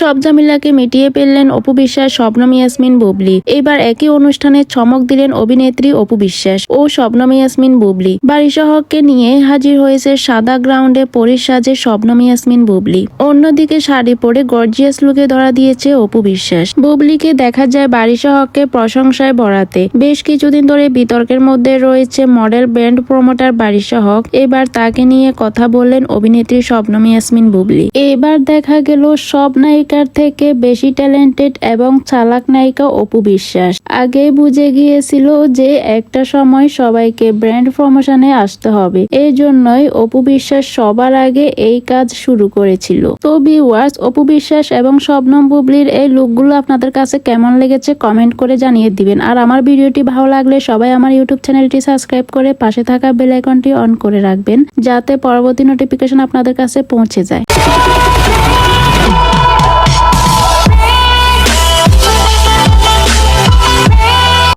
সব ঝামেলাকে মিটিয়ে ফেললেন অপু বিশ্বাস শবনম ইয়াসমিন বুবলি। এবার একই অনুষ্ঠানে চমক দিলেন অভিনেত্রী অপু বিশ্বাস ও শবনম ইয়াসমিন বুবলি। বাড়িসহককে নিয়ে হাজির হয়েছে সাদা গ্রাউন্ডে পরিসাজে শবনম ইয়াসমিন বুবলি। অন্যদিকে শাড়ি পরে গর্জিয়াস লুকে ধরা দিয়েছে অপু বিশ্বাস। বুবলিকে দেখা যায় বাড়িসহককে প্রশংসায় বড়াতে বেশ কিছুদিন ধরে বিতর্কের মধ্যে রয়েছে মডেল ব্র্যান্ড প্রমোটার বাড়িসহক এবার তাকে নিয়ে কথা বললেন অভিনেত্রী শবনম ইয়াসমিন বুবলি। এবার দেখা গেল সব নায়িকার থেকে বেশি ট্যালেন্টেড এবং চালাক নায়িকা অপু বিশ্বাস। আগে বুঝে গিয়েছিল যে একটা সময় সবাইকে ব্র্যান্ড প্রমোশনে আসতে হবে। এই জন্যই অপু বিশ্বাস সবার আগে এই কাজ শুরু করেছিল। তো ভিউয়ার্স অপু বিশ্বাস এবং শবনম বুবলির এই লুকগুলো আপনাদের কাছে কেমন লেগেছে কমেন্ট করে জানিয়ে দিবেন। আর আমার ভিডিওটি ভালো লাগলে সবাই আমার ইউটিউব চ্যানেলটি সাবস্ক্রাইব করে পাশে থাকা বেল আইকনটি অন করে রাখবেন, যাতে পরবর্তী নোটিফিকেশন আপনাদের কাছে পৌঁছে যায়।